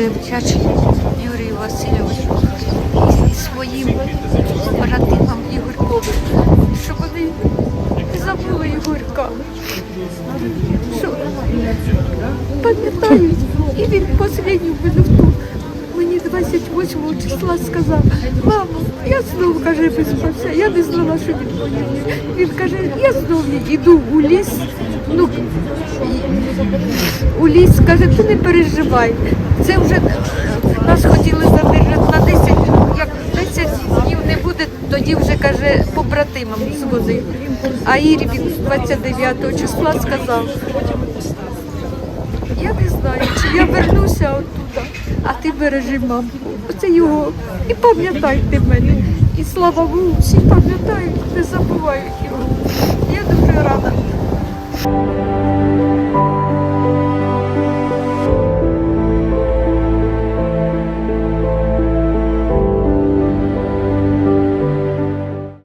Чачі Юрію Васильовичу і своїм братимам Ігорковим, щоб вони забули Ігорка. Що пам'ятають, і він останню минуту мені 28 числа сказав, мамо, я знову каже, виспався, я не знала, що він воює. Він каже, я знову йду у ліс. Ну, ліс каже, ти не переживай. Це вже е, нас хотіли задержати на 10, як 10 днів не буде, тоді вже каже, побратимам звозив. А Ірі він 29 числа сказав. Я не знаю, чи я вернуся оттуда, а ти бережи мамку. Оце його. І пам'ятайте мене. І слава Богу, всі пам'ятають, не забувають його.